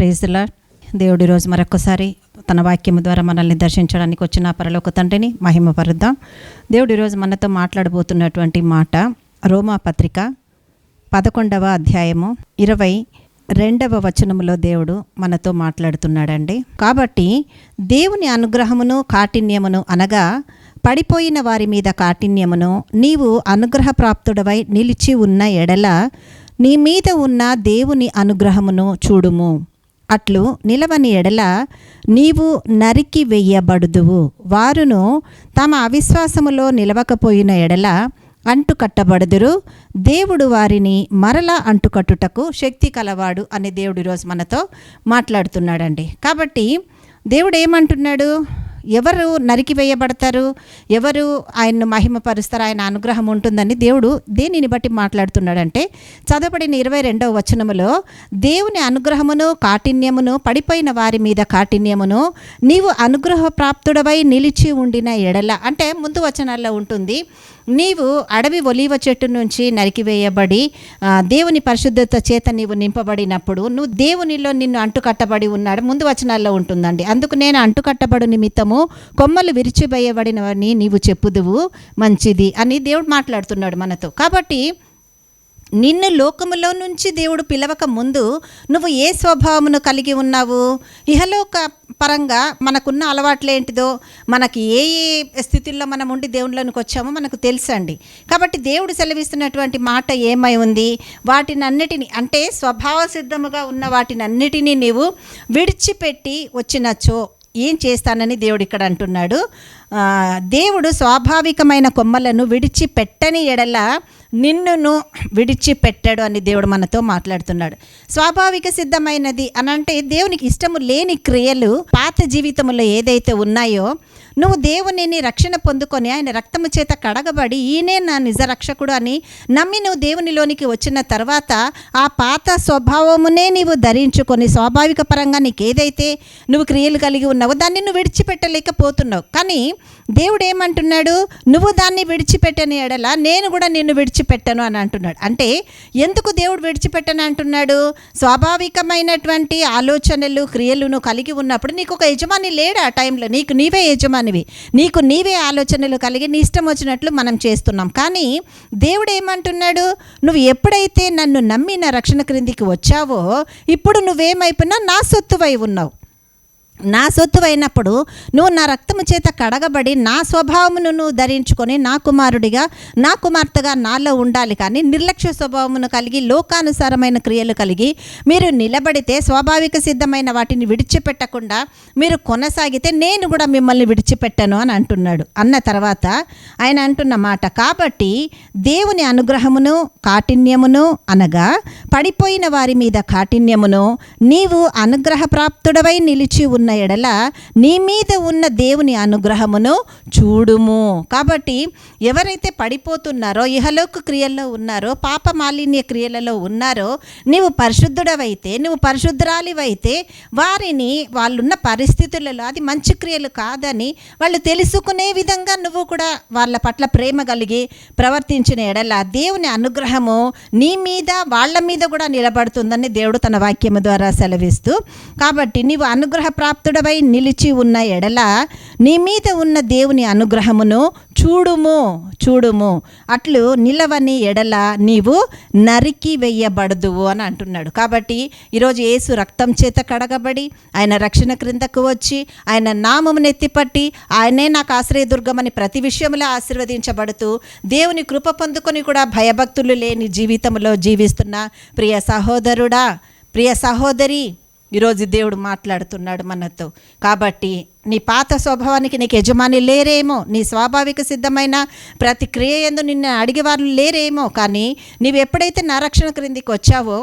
ప్రేజ్లా దేవుడి రోజు మరొకసారి తన వాక్యము ద్వారా మనల్ని దర్శించడానికి వచ్చిన పరలోక తండ్రిని మహిమపరుద్దాం. దేవుడి రోజు మనతో మాట్లాడబోతున్నటువంటి మాట రోమా పత్రిక పదకొండవ అధ్యాయము ఇరవై రెండవ వచనములో దేవుడు మనతో మాట్లాడుతున్నాడండి. కాబట్టి దేవుని అనుగ్రహమును కాఠిన్యమును అనగా పడిపోయిన వారి మీద కాఠిన్యమును నీవు అనుగ్రహప్రాప్తుడవై నిలిచి ఉన్న ఎడల నీ మీద ఉన్న దేవుని అనుగ్రహమును చూడుము. అట్లు నిలవని ఎడల నీవు నరికి వెయ్యబడుదువు. వారును తమ అవిశ్వాసములో నిలవకపోయిన ఎడల అంటుకట్టబడుదురు. దేవుడు వారిని మరలా అంటుకట్టుటకు శక్తి కలవాడు అని దేవుడు ఈరోజు మనతో మాట్లాడుతున్నాడండి. కాబట్టి దేవుడు ఏమంటున్నాడు? ఎవరు నరికివేయబడతారు ఎవరు ఆయన్ను మహిమపరుస్తారు? ఆయన అనుగ్రహం ఉంటుందని దేవుడు దేనిని బట్టి మాట్లాడుతున్నాడంటే చదవబడిన ఇరవై రెండవ వచనములో దేవుని అనుగ్రహమును కాఠిన్యమును పడిపోయిన వారి మీద కాఠిన్యమును నీవు అనుగ్రహ ప్రాప్తుడవై నిలిచి ఉండిన ఎడల. అంటే ముందు వచనాల్లో ఉంటుంది నీవు అడవి ఒలీవ చెట్టు నుంచి నరికివేయబడి దేవుని పరిశుద్ధత చేత నీవు నింపబడినప్పుడు నువ్వు దేవునిలో నిన్ను అంటుకట్టబడి ఉన్నాడు ముందు వచనాల్లో ఉంటుందండి. అందుకు నేను అంటుకట్టబడు నిమిత్తము కొమ్మలు విరిచివేయబడినవని నీవు చెప్పుదువు. మంచిది అని దేవుడు మాట్లాడుతున్నాడు మనతో. కాబట్టి నిన్ను లోకములో నుంచి దేవుడు పిలవక ముందు నువ్వు ఏ స్వభావమును కలిగి ఉన్నావు? ఇహలోక పరంగా మనకున్న అలవాట్లు ఏంటిదో మనకి ఏ ఏ స్థితిలో మనం ఉండి దేవుళ్ళలోనికి వచ్చామో మనకు తెలుసండి. కాబట్టి దేవుడు సెలవిస్తున్నటువంటి మాట ఏమై ఉంది? వాటిని అన్నిటిని అంటే స్వభావ సిద్ధముగా ఉన్న వాటిని అన్నిటినీ నీవు విడిచిపెట్టి వచ్చినచో ఏం చేస్తానని దేవుడు ఇక్కడ అంటున్నాడు. దేవుడు స్వాభావికమైన కొమ్మలను విడిచిపెట్టని ఎడల నిన్నును విడిచిపెట్టాడు అని దేవుడు మనతో మాట్లాడుతున్నాడు. స్వాభావిక సిద్ధమైనది అనంటే దేవునికి ఇష్టము లేని క్రియలు పాత జీవితంలో ఏదైతే ఉన్నాయో నువ్వు దేవునిని రక్షణ పొందుకొని ఆయన రక్తము చేత కడగబడి ఈయనే నా నిజ రక్షకుడు అని నమ్మి నువ్వు దేవునిలోనికి వచ్చిన తర్వాత ఆ పాత స్వభావమునే నీవు ధరించుకొని స్వాభావిక పరంగా నీకు ఏదైతే నువ్వు క్రియలు కలిగి ఉన్నావో దాన్ని నువ్వు విడిచిపెట్టలేకపోతున్నావు. కానీ దేవుడు ఏమంటున్నాడు? నువ్వు దాన్ని విడిచిపెట్టని ఎడల నేను కూడా నిన్ను విడిచి విడిచిపెట్టను అని అంటున్నాడు. అంటే ఎందుకు దేవుడు విడిచిపెట్టను అంటున్నాడు? స్వాభావికమైనటువంటి ఆలోచనలు క్రియలను కలిగి ఉన్నప్పుడు నీకు ఒక యజమాని లేడు ఆ టైంలో. నీకు నీవే యజమానివి. నీకు నీవే ఆలోచనలు కలిగి నీ ఇష్టం వచ్చినట్లు మనం చేస్తున్నాం. కానీ దేవుడు ఏమంటున్నాడు? నువ్వు ఎప్పుడైతే నన్ను నమ్మి నా రక్షణ క్రిందికి వచ్చావో ఇప్పుడు నువ్వేమైపోయినా నా సొత్తువై ఉన్నావు. నా సొత్తు అయినప్పుడు నువ్వు నా రక్తము చేత కడగబడి నా స్వభావమును నువ్వు ధరించుకొని నా కుమారుడిగా నా కుమార్తెగా నాలో ఉండాలి కానీ నిర్లక్ష్య స్వభావమును కలిగి లోకానుసారమైన క్రియలు కలిగి మీరు నిలబడితే స్వాభావిక సిద్ధమైన వాటిని విడిచిపెట్టకుండా మీరు కొనసాగితే నేను కూడా మిమ్మల్ని విడిచిపెట్టను అని అంటున్నాడు. అన్న తర్వాత ఆయన అంటున్న మాట కాబట్టి దేవుని అనుగ్రహమును కాఠిన్యమును అనగా పడిపోయిన వారి మీద కాఠిన్యమును నీవు అనుగ్రహ ప్రాప్తుడవై నిలిచి ఉన్న ఎడల నీ మీద ఉన్న దేవుని అనుగ్రహమును చూడుము. కాబట్టి ఎవరైతే పడిపోతున్నారో ఇహలోక క్రియల్లో ఉన్నారో పాప మాలిన్య క్రియలలో ఉన్నారో నీవు పరిశుద్ధుడవైతే నువ్వు పరిశుద్ధురాలివైతే వారిని వాళ్ళున్న పరిస్థితులలో అది మంచి క్రియలు కాదని వాళ్ళు తెలుసుకునే విధంగా నువ్వు కూడా వాళ్ళ పట్ల ప్రేమ కలిగి ప్రవర్తించిన ఎడల దేవుని అనుగ్రహము నీ మీద వాళ్ళ మీద కూడా నిలబడుతుందని దేవుడు తన వాక్యము ద్వారా సెలవిస్తూ కాబట్టి నీవు అనుగ్రహ ప్రాప్తుడవై నిలిచి ఉన్న ఎడల నీ మీద ఉన్న దేవుని అనుగ్రహమును చూడుము చూడుము. అట్లు నిలవని ఎడల నీవు నరికి వెయ్యబడదువు అని అంటున్నాడు. కాబట్టి ఈరోజు యేసు రక్తం చేత కడగబడి ఆయన రక్షణ క్రిందకు వచ్చి ఆయన నామమును ఎత్తిపట్టి ఆయనే నాకు ఆశ్రయదుర్గమని ప్రతి విషయంలో ఆశీర్వదించబడుతూ దేవుని కృప పొందుకొని కూడా భయభక్తులు లేని జీవితంలో జీవిస్తున్న ప్రియ సహోదరుడా ప్రియ సహోదరి ఈరోజు దేవుడు మాట్లాడుతున్నాడు మనతో. కాబట్టి నీ పాత స్వభావానికి నీకు యజమాని లేరేమో నీ స్వాభావిక సిద్ధమైన ప్రతి క్రియ ఎందు నిన్ను అడిగేవారు లేరేమో కానీ నీవు ఎప్పుడైతే నా రక్షణ క్రిందికి వచ్చావో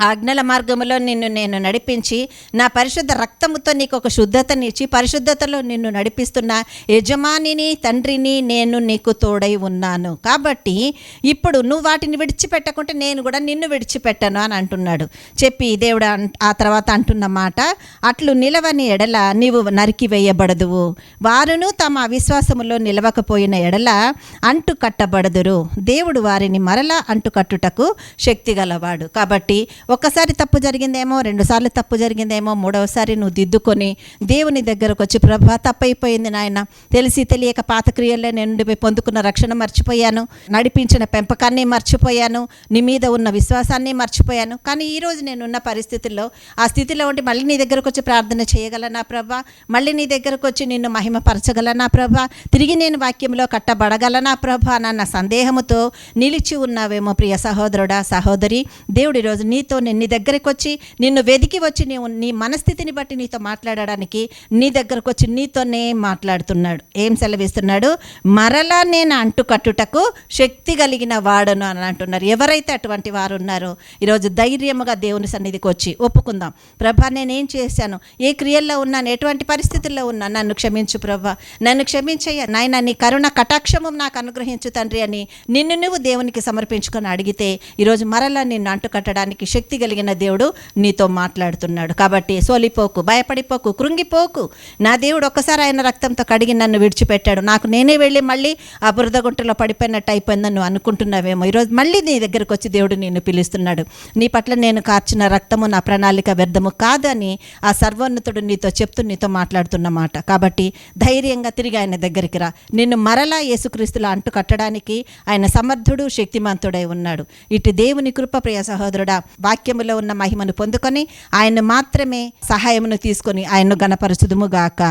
ఆజ్ఞల మార్గములో నిన్ను నేను నడిపించి నా పరిశుద్ధ రక్తముతో నీకు ఒక శుద్ధతనిచ్చి పరిశుద్ధతలో నిన్ను నడిపిస్తున్న యజమానిని తండ్రిని నేను నీకు తోడై ఉన్నాను. కాబట్టి ఇప్పుడు నువ్వు వాటిని విడిచిపెట్టకుంటే నేను కూడా నిన్ను విడిచిపెట్టను అని అంటున్నాడు. చెప్పి దేవుడు ఆ తర్వాత అంటున్న మాట అట్లు నిలవని ఎడల నీవు నరికి వేయబడదువు. వారును తమ అవిశ్వాసములో నిలవకపోయిన ఎడల అంటు కట్టబడదురు. దేవుడు వారిని మరలా అంటుకట్టుటకు శక్తి గలవాడు. కాబట్టి ఒక్కసారి తప్పు జరిగిందేమో రెండుసార్లు తప్పు జరిగిందేమో మూడవసారి నువ్వు దిద్దుకొని దేవుని దగ్గరకు వచ్చి ప్రభా తప్పైపోయింది నాయన. తెలిసి తెలియక పాత క్రియల్లో నేను నుండి పొందుకున్న రక్షణ మర్చిపోయాను. నడిపించిన పెంపకాన్ని మర్చిపోయాను. నీ మీద ఉన్న విశ్వాసాన్ని మర్చిపోయాను. కానీ ఈరోజు నేనున్న పరిస్థితుల్లో ఆ స్థితిలో ఉండి మళ్ళీ నీ దగ్గరకు వచ్చి ప్రార్థన చేయగలనా ప్రభా? మళ్ళీ నీ దగ్గరకు వచ్చి నిన్ను మహిమపరచగలనా ప్రభా? తిరిగి నేను వాక్యంలో కట్టబడగలనా ప్రభా? నన్న సందేహముతో నిలిచి ఉన్నావేమో ప్రియ సహోదరుడా సహోదరి. దేవుడి రోజు నీతో నేను నీ దగ్గరకు వచ్చి నిన్ను వెదికి వచ్చి నీవు నీ మనస్థితిని బట్టి నీతో మాట్లాడడానికి నీ దగ్గరకు వచ్చి నీతోనే మాట్లాడుతున్నాడు. ఏం సెలవిస్తున్నాడు? మరలా నేను అంటుకట్టుటకు శక్తి కలిగిన వాడను అని అంటున్నారు. ఎవరైతే అటువంటి వారు ఉన్నారో ఈరోజు ధైర్యముగా దేవుని సన్నిధికి వచ్చి ఒప్పుకుందాం. ప్రభా నేనేం చేశాను? ఏ క్రియల్లో ఉన్నాను ఎటువంటి పరిస్థితుల్లో ఉన్నాను నన్ను క్షమించు ప్రభా. నన్ను క్షమించయ్య. నాయన నీ కరుణ కటాక్షము నాకు అనుగ్రహించు తండ్రి అని నిన్ను నువ్వు దేవునికి సమర్పించుకొని అడిగితే ఈరోజు మరలా నిన్ను అంటుకట్టడానికి శక్తి కలిగిన దేవుడు నీతో మాట్లాడుతున్నాడు. కాబట్టి సోలిపోకు భయపడిపోకు కృంగిపోకు. నా దేవుడు ఒక్కసారి ఆయన రక్తంతో కడిగి నన్ను విడిచిపెట్టాడు. నాకు నేనే వెళ్ళి మళ్ళీ ఆ బురద గుంటలో పడిపోయినట్టు అయిపోయిందని నువ్వు అనుకుంటున్నావేమో. ఈరోజు మళ్ళీ నీ దగ్గరకు వచ్చి దేవుడు నిన్ను పిలుస్తున్నాడు. నీ పట్ల నేను కార్చిన రక్తము నా ప్రణాళిక వ్యర్థము కాదని ఆ సర్వోన్నతుడు నీతో చెప్తూ నీతో మాట్లాడుతున్న మాట. కాబట్టి ధైర్యంగా తిరిగి ఆయన దగ్గరికి రా. నిన్ను మరలా యేసుక్రీస్తులో అంటు కట్టడానికి ఆయన సమర్థుడు శక్తిమంతుడై ఉన్నాడు. ఇటు దేవుని కృప ప్రియ సహోదరుడా వాక్యములో ఉన్న మహిమను పొందుకొని ఆయన మాత్రమే సహాయమును తీసుకొని ఆయన్ను గణపరచుదుముగాక.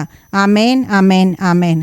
Amen amen amen.